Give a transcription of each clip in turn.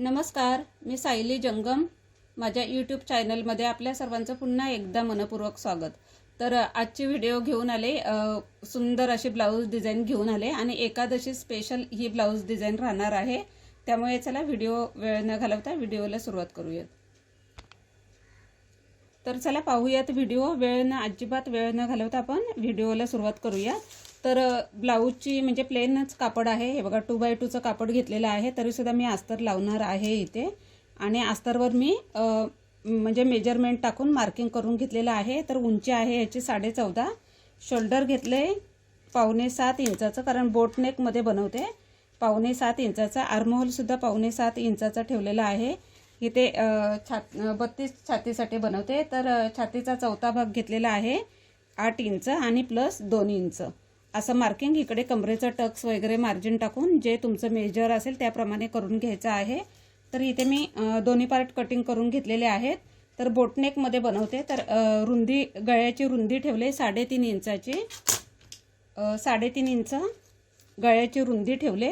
नमस्कार मी सायली जंगम. माझ्या यूट्यूब चॅनलमध्ये आपल्या सर्वांचं पुन्हा एकदा मनपूर्वक स्वागत. तर आजची व्हिडिओ घेऊन आले सुंदर अशी ब्लाऊज डिझाईन घेऊन आले आणि एकादशी स्पेशल ही ब्लाऊज डिझाईन राहणार आहे. त्यामुळे चला व्हिडिओ वेळ न घालवता व्हिडिओला सुरुवात करूयात. तर चला पाहूयात व्हिडिओ वेळ न अजिबात वेळ न घालवता आपण व्हिडिओला सुरुवात करूया तर ब्लाऊजची म्हणजे प्लेनच कापड आहे. हे बघा टू बाय टूचं कापड घेतलेलं आहे. तरीसुद्धा मी अस्तर लावणार आहे इथे. आणि अस्तरवर मी म्हणजे मेजरमेंट टाकून मार्किंग करून घेतलेलं आहे. तर उंची आहे याची साडे चौदा शोल्डर घेतले पावणे सात इंचाचं कारण बोटनेकमध्ये बनवते. पावणे सात इंचाचा आर्महोलसुद्धा पावणे सात इंचाचा ठेवलेला आहे. इथे छात बत्तीस छातीसाठी बनवते. तर छातीचा चौथा भाग घेतलेला आहे आठ इंच आणि प्लस दोन इंच. असं मार्किंग इकडे कमरेचं टक्स वगैरे मार्जिन टाकून जे तुमचं मेजर असेल त्याप्रमाणे करून घ्यायचं आहे. तर इथे मी दोन्ही पार्ट कटिंग करून घेतलेले आहेत. तर बोटनेकमध्ये बनवते. तर रुंदी गळ्याची रुंदी ठेवले साडेतीन इंचाची. साडेतीन इंच गळ्याची रुंदी ठेवले.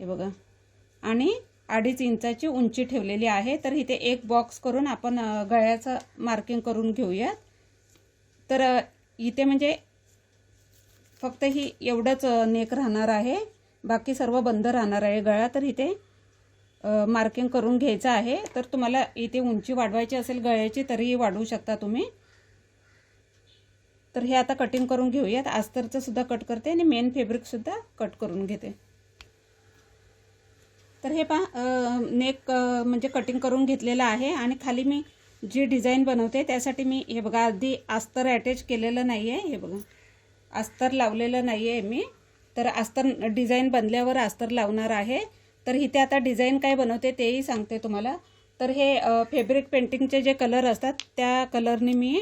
हे बघा. आणि अडीच इंचाची उंची ठेवलेली आहे. तर इथे एक बॉक्स करून आपण गळ्याचं मार्किंग करून घेऊयात. तर इथे म्हणजे फक्त ही एवढंच नेक राहणार आहे. बाकी सर्व बंद राहणार आहे. गळा तर इथे मार्किंग करून घ्यायचं आहे. तर तुम्हाला इथे उंची वाढवायची असेल गळ्याची तरीही वाढवू शकता तुम्ही. तर हे आता कटिंग करून घेऊयात. आस्तरचं सुद्धा कट करते आणि मेन फेब्रिकसुद्धा कट करून घेते. तर हे पहा नेक म्हणजे कटिंग करून घेतलेलं आहे. आणि खाली मी जी डिझाईन बनवते त्यासाठी मी हे बघा आधी अस्तर अटॅच केलेलं नाही आहे हे बघा. अस्तर लावलेलं नाही आहे मी. तर अस्तर डिझाईन बनल्यावर अस्तर लावणार आहे. तर इथे आता डिझाईन काय बनवते तेही सांगते तुम्हाला. तर हे फेब्रिक पेंटिंगचे जे कलर असतात त्या कलरने मी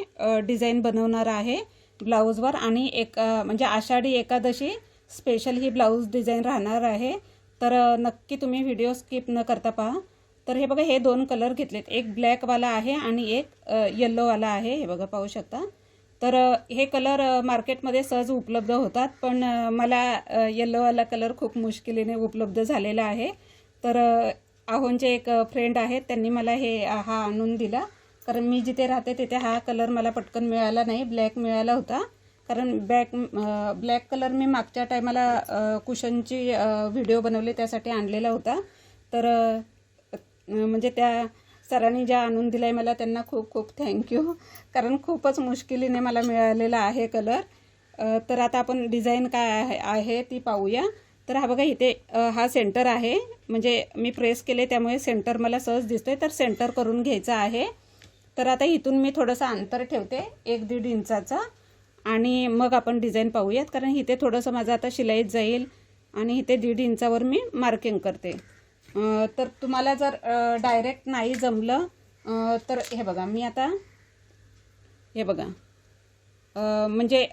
डिझाईन बनवणार आहे ब्लाऊजवर आणि एक म्हणजे आषाढी एकादशी स्पेशल ही ब्लाऊज डिझाईन राहणार आहे. तर नक्की तुम्ही व्हिडिओ स्किप न करता पहा. तर हे बघा हे दोन कलर घेतलेत. एक ब्लॅकवाला आहे आणि एक येल्लोवाला आहे. हे बघा पाहू शकता. तर हे कलर मार्केटमध्ये सहज उपलब्ध होतात पण मला येल्लोवाला कलर खूप मुश्किलीने उपलब्ध झालेला आहे. तर आहोंचे एक फ्रेंड आहेत त्यांनी मला हे हा आणून दिला. कारण मी जिथे राहते तिथे हा कलर मला पटकन मिळाला नाही ब्लॅक मिळाला होता. कारण बॅक ब्लॅक कलर मी मागच्या टायमाला कुशनची व्हिडिओ बनवली त्यासाठी आणलेला होता. तर म्हणजे त्या सरांनी ज्या आणून दिला आहे मला त्यांना खूप खूप थँक्यू कारण खूपच मुश्किलीने मला मिळालेला आहे कलर तर आता आपण डिझाईन काय आहे आहे ती पाहूया. तर हा बघा इथे हा सेंटर आहे. म्हणजे मी प्रेस केले त्यामुळे सेंटर मला सहज दिसतोय. तर सेंटर करून घ्यायचं आहे. तर आता इथून मी थोडंसं अंतर ठेवते एक दीड इंचाचं. आणि मग आपण डिझाईन पाहूयात. कारण इथे थोडंसं माझं आता शिलाईत जाईल. आणि इथे दीड इंचावर मी मार्किंग करते. तर तुम्हाला जर डायरेक्ट नाही जमलं तर हे बघा मी आता हे बघा. म्हणजे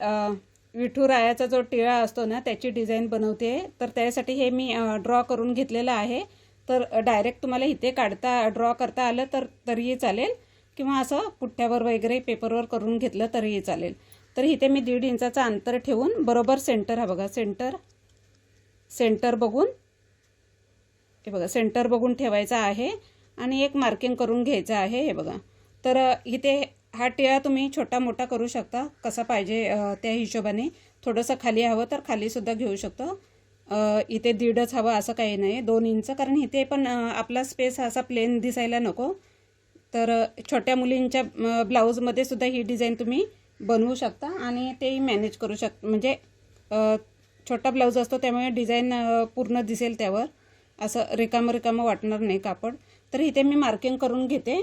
विठुरायाचा जो टिळा असतो ना त्याची डिझाईन बनवते. तर त्यासाठी हे मी ड्रॉ करून घेतलेलं आहे. तर डायरेक्ट तुम्हाला इथे काढता ड्रॉ करता आलं तर तरीही चालेल. किंवा असं पुठ्ठ्यावर वगैरे पेपरवर करून घेतलं तरीही चालेल. तर इथे मी दीड इंचाचं अंतर ठेवून बरोबर सेंटर हा बघा सेंटर सेंटर बघून हे बघा सेंटर बघून ठेवायचा आहे आणि एक मार्किंग करून घ्यायचं आहे हे बघा. तर इथे हा टिळा तुम्ही छोटा मोठा करू शकता. कसा पाहिजे त्या हिशोबाने. थोडंसं खाली हवं तर खालीसुद्धा घेऊ शकतो. इथे दीडच हवं असं काही नाही दोन इंच. कारण इथे पण आपला स्पेस असा प्लेन दिसायला नको. तर छोट्या मुलींच्या ब्लाऊजमध्ये सुद्धा ही डिझाईन तुम्ही बनवू शकता आणि तेही मॅनेज करू शक म्हणजे छोटा ब्लाऊज असतो त्यामुळे डिझाईन पूर्ण दिसेल त्यावर. असं रिकामं रिकामं वाटणार नाही कापड. तर इथे मी मार्किंग करून घेते.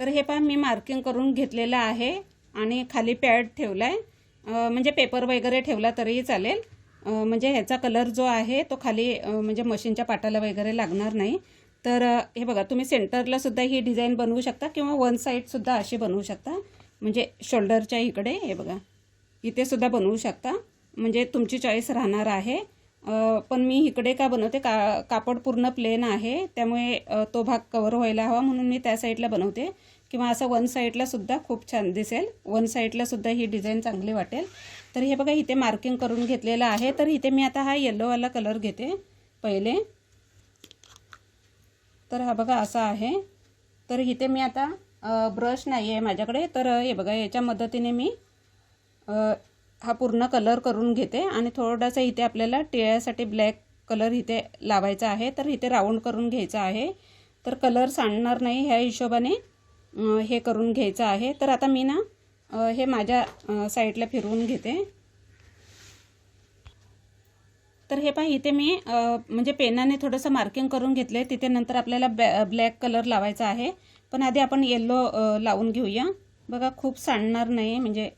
तर हे पहा मी मार्किंग करून घेतलेलं आहे आणि खाली पॅड ठेवला आहे म्हणजे पेपर वगैरे ठेवला तरीही चालेल. म्हणजे ह्याचा कलर जो आहे तो खाली म्हणजे मशीनच्या पाटाला वगैरे लागणार नाही. तर हे बघा तुम्ही सेंटरला सुद्धा ही डिझाईन बनवू शकता किंवा वन साईडसुद्धा अशी बनवू शकता. म्हणजे शोल्डरच्या इकडे हे बघा इथे सुद्धा बनवू शकता. म्हणजे तुमची चॉईस राहणार आहे. पण मी इकडे का बनवते? का कापड पूर्ण प्लेन आहे. त्यामुळे तो भाग कवर व्हायला हवा म्हणून मी त्या साईडला बनवते. किंवा असं वन साईडला सुद्धा खूप छान दिसेल. वन साईडला सुद्धा ही डिझाईन चांगली वाटेल. तर हे बघा इथे मार्किंग करून घेतलेलं आहे. तर इथे मी आता हा येल्लोवाला कलर घेते पहिले. तर हा बघा असा आहे. तर इथे मी आता ब्रश नाही आहे माझ्याकडे. तर हे बघा याच्या मदतीने मी हा पूर्ण कलर करून घेते आणि थोडासा इथे आपल्याला टिळ्यासाठी ब्लॅक कलर इथे लावायचा आहे तर इथे राऊंड करून घ्यायचा आहे. तर कलर सांडणार नाही ह्या हिशोबाने हे करून घ्यायचं आहे. तर आता मी ना हे माझ्या साईडला फिरवून घेते. तर हे पहा इथे मी म्हणजे पेनाने थोडंसं मार्किंग करून घेतले. तिथे नंतर आपल्याला ब्लॅ ब्लॅक कलर लावायचा आहे. पण आधी आपण येल्लो लावून घेऊया. बघा खूप सांडणार नाही म्हणजे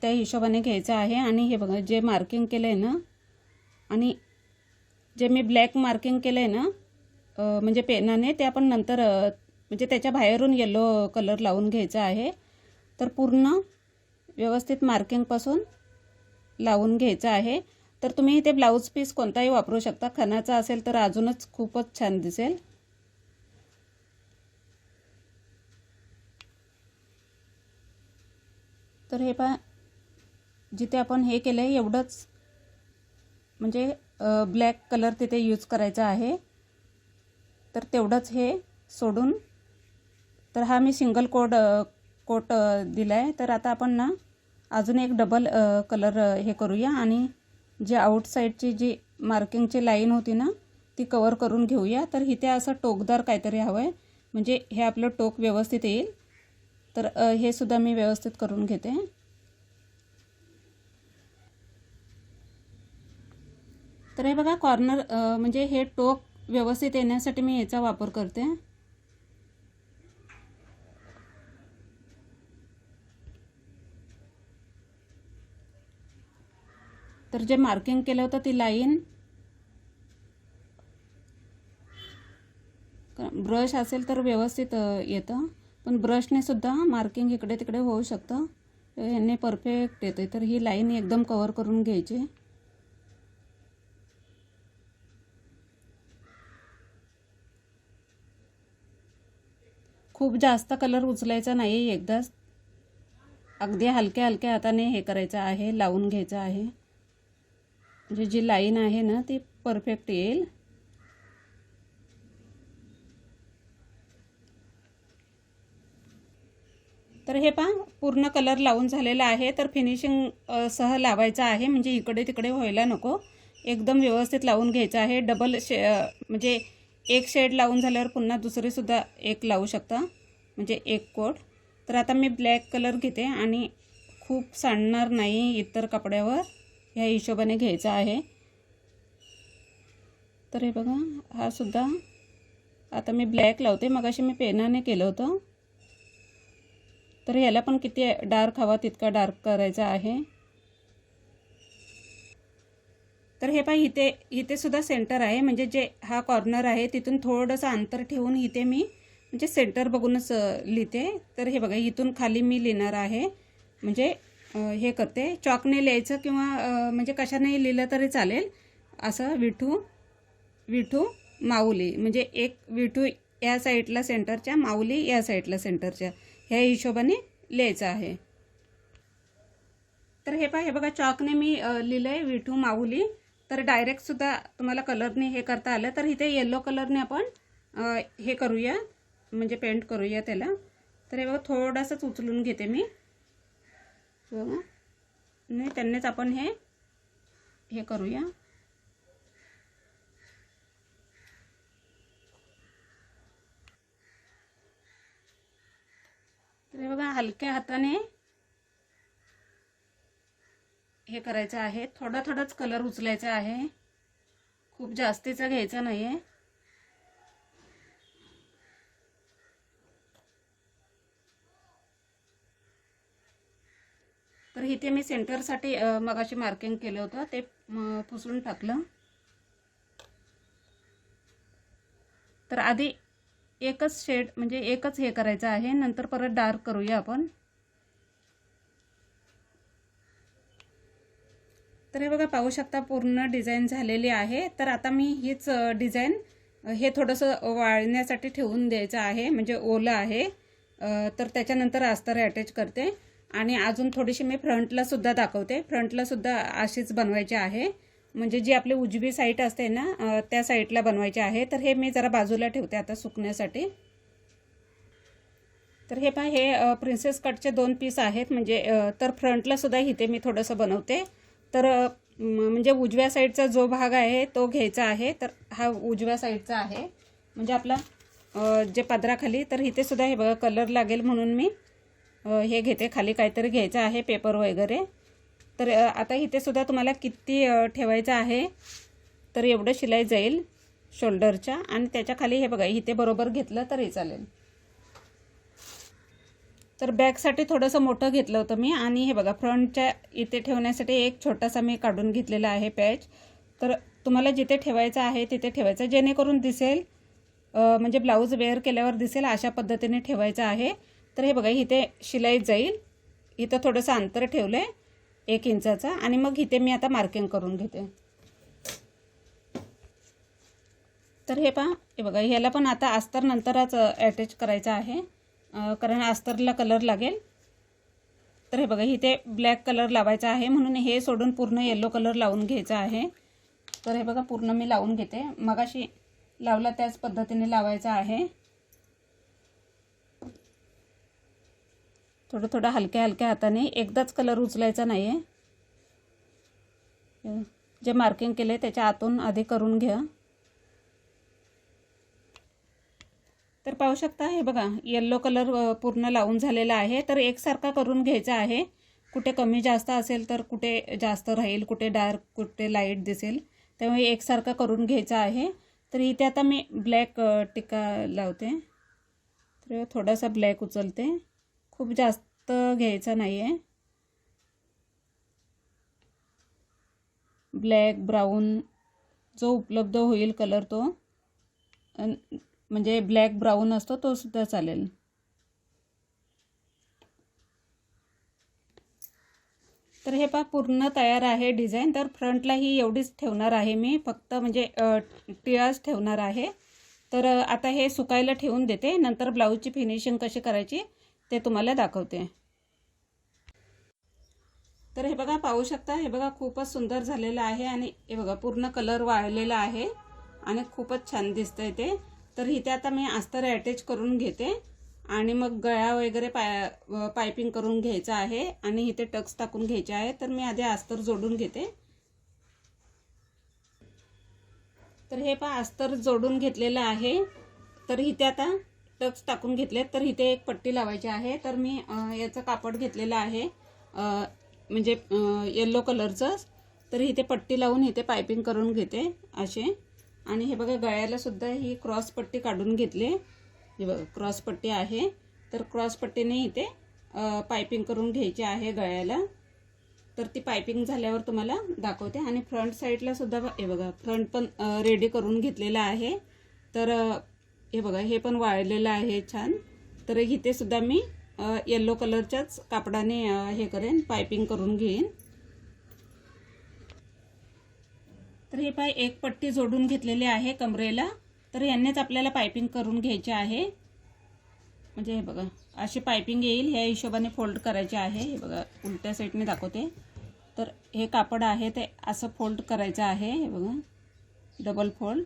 त्या हिशोबाने घ्यायचं आहे. आणि हे बघा जे मार्किंग केलं आहे ना आणि जे मी ब्लॅक मार्किंग केलं आहे ना म्हणजे पेनाने ते आपण नंतर म्हणजे त्याच्या बाहेरून येलो कलर लावून घ्यायचा आहे. तर पूर्ण व्यवस्थित मार्किंगपासून लावून घ्यायचं आहे. तर तुम्ही इथे ब्लाऊज पीस कोणताही वापरू शकता. खणाचा असेल तर अजूनच खूपच छान दिसेल. तर हे पहा जिथे आपण हे केलं आहे एवढंच म्हणजे ब्लॅक कलर तिथे यूज करायचा आहे. तर तेवढंच हे सोडून तर हा मी सिंगल कोड कोट दिला आहे तर आता आपण ना अजून एक डबल कलर हे करूया. आणि जे आउटसाईडची जी मार्किंगची लाईन होती ना ती कवर करून घेऊया. तर इथे असं टोकदार काहीतरी हवं आहे म्हणजे हे आपलं टोक व्यवस्थित येईल. तर हे सुद्धा मी व्यवस्थित करून घेते. तर हे बघा कॉर्नर म्हणजे हे टोक व्यवस्थित येण्यासाठी मी याचा वापर करते. तर जे मार्किंग केलं होतं ती लाईन ब्रश असेल तर व्यवस्थित येतं. पण ब्रशने सुद्धा मार्किंग इकडे तिकडे होऊ शकतं. तर ह्याने परफेक्ट येते तर ही लाईन एकदम कवर करून घ्यायची. खूप जास्त कलर उचलायचा नाही एकदाच अगदी हलक्या हलक्या हाताने हे करायचं आहे लावून घ्यायचं आहे. म्हणजे जी लाईन आहे ना ती परफेक्ट येईल. तर हे पहा पूर्ण कलर लावून झालेला आहे. तर फिनिशिंग सह लावायचं आहे. म्हणजे इकडे तिकडे व्हायला नको. एकदम व्यवस्थित लावून घ्यायचं आहे. डबल शे म्हणजे एक शेड लावून झाल्यावर पुन्हा दुसरीसुद्धा एक लावू शकता. म्हणजे एक कोट. तर आता मी ब्लॅक कलर घेते आणि खूप सांडणार नाही इतर कपड्यावर. ह्या हिशोबाने घ्यायचा आहे. तर हे बघा हा सुद्धा. आता मी ब्लॅक लावते. मगाशी मी पेनाने केलं होतं. तर याला पण किती डार्क हवा तितका डार्क करायचा आहे. तर हे पहा इथे इथे सुद्धा सेंटर आहे. म्हणजे जे हा कॉर्नर आहे तिथून थोडंसं अंतर ठेवून इथे मी म्हणजे सेंटर बघूनच लिहिते. तर हे बघा इथून खाली मी लिहिणार आहे. म्हणजे हे करते. चॉकने लिहायचं किंवा म्हणजे कशाने लिहिलं तरी चालेल. असं विठू विठू माऊली. म्हणजे एक विठू या साईडला सेंटरच्या माऊली या साईडला सेंटरच्या ह्या हिशोबाने लिहायचं आहे. तर हे पहा हे बघा चॉकने मी लिहिलं आहे विठू माऊली. तर डायरेक्टसुद्धा तुम्हाला कलरने हे करता आलं. तर इथे येल्लो कलरने आपण हे करूया. म्हणजे पेंट करूया त्याला. तर हे बघा थोडंसंच उचलून घेते मी. बघा. नाही त्यांनीच आपण हे हे करूया. तर हे बघा हलक्या हाताने हे करायचं आहे. थोडा थोडाच कलर उचलायचा आहे. खूप जास्तीचा घ्यायचा नाही आहे तर इथे मी सेंटरसाठी मगाशी मार्किंग केलं होतं. ते पुसून टाकलं. तर आधी एकच शेड म्हणजे एकच हे करायचं आहे. नंतर परत डार्क करूया आपण. तर हे बघा पाहू शकता पूर्ण डिझाईन झालेली आहे. तर आता मी हीच डिझाईन हे थोडंसं वाळण्यासाठी ठेवून द्यायचं आहे. म्हणजे ओलं आहे. तर त्याच्यानंतर अस्तर अटॅच करते. आणि अजून थोडीशी मी फ्रंटला सुद्धा दाखवते. फ्रंटला सुद्धा अशीच बनवायची आहे. म्हणजे जी आपली उजवी साईट असते ना त्या साईडला बनवायचे आहे. तर हे मी जरा बाजूला ठेवते आता सुकण्यासाठी. तर हे पहा हे प्रिन्सेस कटचे दोन पीस आहेत. म्हणजे तर फ्रंटला सुद्धा इथे मी थोडंसं बनवते. तर म्हणजे उजव्या साईडचा जो भाग आहे तो घ्यायचा आहे. तर हा उजव्या साईडचा आहे. म्हणजे आपला जे पदराखाली तर इथे सुद्धा हे बघा कलर लागेल म्हणून मी हे घेते. खाली काहीतरी घ्यायचं आहे पेपर वगैरे. तर आता इथे सुद्धा तुम्हाला किती ठेवायचं आहे तर एवढं शिलाई जाईल शोल्डरच्या. आणि त्याच्याखाली हे बघा इथे बरोबर घेतलं तरी चालेल. तर बॅगसाठी थोडंसं मोठं घेतलं होतं मी. आणि हे बघा फ्रंटच्या इथे ठेवण्यासाठी एक छोटासा मी काढून घेतलेला आहे पॅच. तर तुम्हाला जिथे ठेवायचं आहे तिथे ठेवायचं जेणेकरून दिसेल म्हणजे ब्लाऊज वेअर केल्यावर दिसेल अशा पद्धतीने ठेवायचं आहे. तर हे बघा इथे शिलाई जाईल. इथं थोडंसं अंतर ठेवलं आहे एक इंचाचं. आणि मग इथे मी आता मार्किंग करून घेते. तर हे पहा हे बघा ह्याला पण आता अस्तर नंतरच अटॅच करायचं आहे. कारण अस्तरला कलर लागेल. तर हे बघा इथे ब्लॅक कलर लावायचा आहे. म्हणून हे सोडून पूर्ण येलो कलर लावून घ्यायचा आहे. तर हे बघा पूर्ण मी लावून घेते. मगाशी लावला त्याच पद्धतीने लावायचा आहे. थोडं थोडं हलक्या हलक्या हाताने. एकदाच कलर उचलायचा नाही आहे जे मार्किंग केले त्याच्या आतून आधी करून घ्या. तर पाहू शकता हे बघा येल्लो कलर पूर्ण लावून झालेला आहे. तर एकसारखा करून घ्यायचा आहे. कुठे कमी जास्त असेल तर कुठे जास्त राहील कुठे डार्क कुठे लाइट दिसेल त्यामुळे एकसारखा करून घ्यायचा आहे. तर इथे आता मी ब्लॅक टिका टिक्का लावते. तर थोडासा ब्लॅक उचलते. खूप जास्त घ्यायचा नाही आहे ब्लॅक ब्राऊन जो उपलब्ध होईल कलर तो. अन म्हणजे ब्लॅक ब्राऊन असतो तो सुद्धा चालेल. तर हे पहा पूर्ण तयार आहे डिझाईन. तर फ्रंटला ही एवढीच ठेवणार आहे मी. फक्त म्हणजे अ, टिळाच ठेवणार आहे. तर आता हे सुकायला ठेवून देते. नंतर ब्लाऊजची फिनिशिंग कशी करायची ते तुम्हाला दाखवते. तर हे बघा पाहू शकता हे बघा खूपच सुंदर झालेलं आहे. आणि हे बघा पूर्ण कलर वाळलेला आहे. आणि खूपच छान दिसतंय ते. तर इथे आता मी अस्तर अटॅच करून घेते आणि मग गळा वगैरे पाय पायपिंग करून घ्यायचं आहे आणि इथे टक्स टाकून घ्यायचे आहे. तर मी आधी अस्तर जोडून घेते. तर हे पहा अस्तर जोडून घेतलेलं आहे. तर इथे आता टक्स टाकून घेतले. तर इथे एक पट्टी लावायची आहे. तर मी याचं कापड घेतलेलं आहे. म्हणजे येल्लो कलरचं तर इथे पट्टी लावून इथे पायपिंग करून घेते असे. आणि हे बघा गळ्याला सुद्धा ही क्रॉस पट्टी काढून घेतली. हे बघा क्रॉस पट्टी आहे. तर क्रॉस पट्टीने इथे पायपिंग करून घ्यायची आहे गळ्याला. तर ती पायपिंग झाल्यावर तुम्हाला दाखवते. आणि फ्रंट साईडला सुद्धा ब- हे बघा फ्रंट पण रेडी करून घेतलेला आहे. तर हे बघा हे पण वाळलेलं आहे छान. तर इथे सुद्धा मी येल्लो कलरच्याच कापडाने हे करेन पायपिंग करून घेईन. तर हे पाय एक पट्टी जोडून घेतलेली आहे कमरेला. तर यांनीच आपल्याला पायपिंग करून घ्यायचे आहे. म्हणजे हे बघा अशी पायपिंग येईल ह्या हिशोबाने फोल्ड करायचे आहे. हे बघा उलट्या साईडने दाखवते. तर हे कापड आहे ते असं फोल्ड करायचं आहे. हे बघा डबल फोल्ड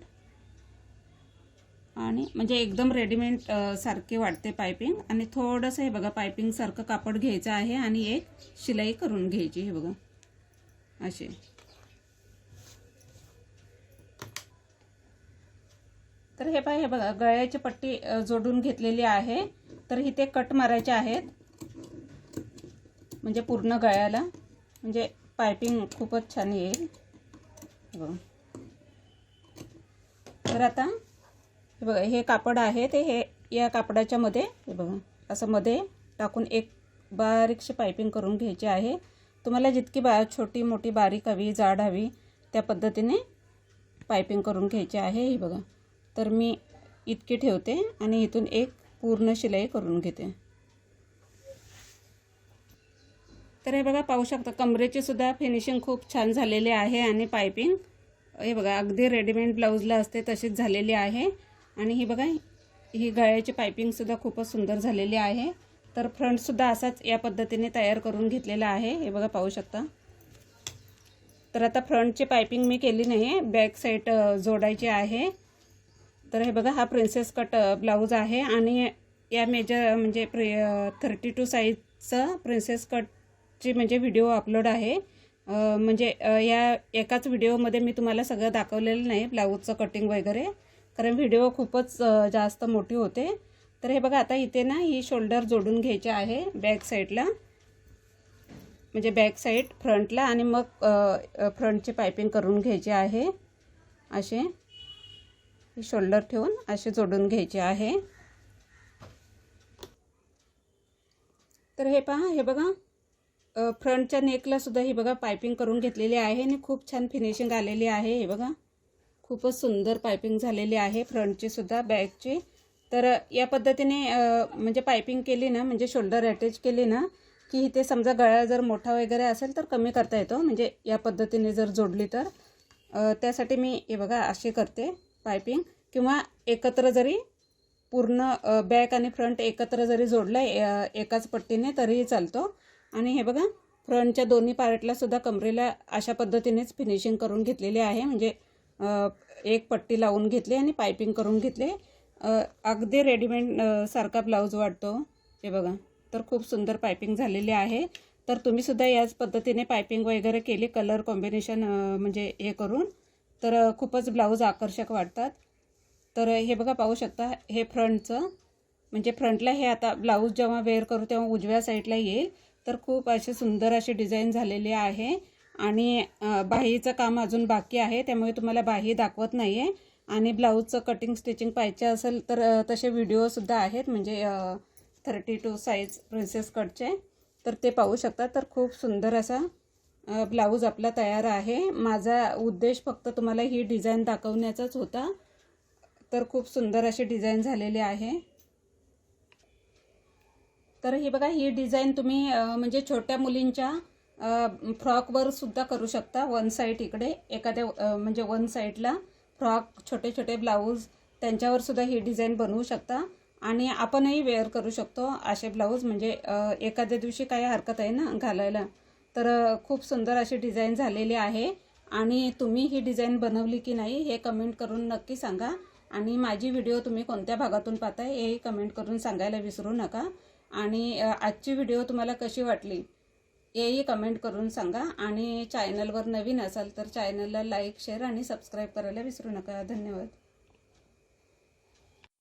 आणि म्हणजे एकदम रेडीमेड सारखे वाटते पायपिंग. आणि थोडंसं हे बघा पायपिंगसारखं कापड घ्यायचं आहे आणि एक शिलाई करून घ्यायची हे बघा. असे. तर हे पहा हे बघा गळ्याची पट्टी जोडून घेतलेली आहे. तर इथे कट मारायचे आहेत. म्हणजे पूर्ण गळ्याला. म्हणजे पायपिंग खूपच छान येईल. बघा. तर आता हे बघा हे कापड आहे ते हे या कापडाच्या मध्ये हे बघा असं मध्ये टाकून एक बारीकशी पायपिंग करून घ्यायची आहे. तुम्हाला जितकी बा छोटी मोठी बारीक हवी जाड हवी त्या पद्धतीने पायपिंग करून घ्यायची आहे. ही बघा. तर मी इतकी ठेवते आणि इथून एक पूर्ण शिलाई करून घेते. तर हे बघा पाहू शकता कमरेची सुद्धा फिनिशिंग खूप छान झालेली आहे आणि पायपिंग हे बघा अगदी रेडीमेड ब्लाऊजला असते तशीच झालेली आहे. आणि ही बघा ही गळ्याची पायपिंगसुद्धा खूपच सुंदर झालेली आहे. तर फ्रंटसुद्धा असाच या पद्धतीने तयार करून घेतलेला आहे. हे बघा पाहू शकता. तर आता फ्रंटची पायपिंग मी केली नाही आहे बॅक साईड जोडायची आहे. तर हे बघा हा प्रिन्सेस कट ब्लाऊज आहे आणि या मेजर म्हणजे प्रि थर्टी टू साईजचं प्रिन्सेस कटची म्हणजे व्हिडिओ अपलोड आहे. म्हणजे या एकाच व्हिडिओमध्ये मी तुम्हाला सगळं दाखवलेलं नाही ब्लाऊजचं कटिंग वगैरे. कारण व्हिडिओ खूपच जास्त मोठी होते. तर हे बघा आता इथे ना ही शोल्डर जोडून घ्यायचे आहे बॅक साईडला म्हणजे बॅक साईड फ्रंटला आणि मग फ्रंटची पायपिंग करून घ्यायची आहे. असे. शोल्डर ठेवून असे जोडून घ्यायचे आहे. तर हे पहा हे बघा फ्रंटच्या नेकला सुद्धा ही बघा पायपिंग करून घेतलेली आहे आणि खूप छान फिनिशिंग आलेली आहे. हे बघा खूपच सुंदर पायपिंग झालेली आहे फ्रंटची सुद्धा बॅकची तर या पद्धतीने म्हणजे पायपिंग केली ना म्हणजे शोल्डर अटॅच केली ना की इथे समजा गळा जर मोठा वगैरे असेल तर कमी करता येतो. म्हणजे या पद्धतीने जर जोडली तर त्यासाठी मी हे बघा अशी करते. पायपिंग किंवा एकत्र जरी पूर्ण बॅक आणि फ्रंट एकत्र जरी जोडलं एकाच पट्टीने तरीही चालतो. आणि हे बघा फ्रंटच्या दोन्ही पार्टला सुद्धा कमरेला अशा पद्धतीनेच फिनिशिंग करून घेतलेली आहे. म्हणजे एक पट्टी लावून घेतली आणि पायपिंग करून घेतले. अगदी रेडीमेड सारखा ब्लाऊज वाटतो. हे बघा तर खूप सुंदर पायपिंग झालेली आहे. तर तुम्ही सुद्धा याच पद्धतीने पायपिंग वगैरे केली कलर कॉम्बिनेशन म्हणजे हे करून. तर खूपच ब्लाऊज आकर्षक वाटतात. तर हे बघा पाहू शकता हे फ्रंटचं म्हणजे फ्रंटला हे आता ब्लाऊज जेव्हा वेअर करू तेव्हा उजव्या साईडला येईल. तर खूप असे सुंदर अशी डिझाईन झालेली आहे. आणि बाहीचं काम अजून बाकी आहे त्यामुळे तुम्हाला बाही दाखवत नाही आहे आणि ब्लाऊजचं कटिंग स्टिचिंग पाहिजे असेल तर तसे व्हिडिओसुद्धा आहेत म्हणजे थर्टी टू साईज प्रिन्सेस कटचे तर ते पाहू शकता तर खूप सुंदर असा ब्लाऊज आपला तयार आहे. माझा उद्देश फक्त तुम्हाला ही डिझाईन दाखवण्याचाच होता. तर खूप सुंदर अशी डिझाईन झालेली आहे. तर ही बघा ही डिझाईन तुम्ही म्हणजे छोट्या मुलींच्या फ्रॉकवर सुद्धा करू शकता. वन साईड इकडे एखाद्या म्हणजे वन साईडला फ्रॉक छोटे छोटे ब्लाऊज त्यांच्यावर सुद्धा ही डिझाईन बनवू शकता. आणि आपणही वेअर करू शकतो असे ब्लाऊज म्हणजे एखाद्या दिवशी काही हरकत आहे ना घालायला. तर खूप सुंदर अशी डिझाईन झालेली आहे. आणि तुम्ही ही डिझाईन बनवली की नाही हे कमेंट करून नक्की सांगा. आणि माझी व्हिडिओ तुम्ही कोणत्या भागातून पाहताय हेही कमेंट करून सांगायला विसरू नका. आणि आजची व्हिडिओ तुम्हाला कशी वाटली हेही कमेंट करून सांगा. आणि चॅनलवर नवीन असाल तर चॅनलला लाईक शेअर आणि सबस्क्राईब करायला विसरू नका. धन्यवाद.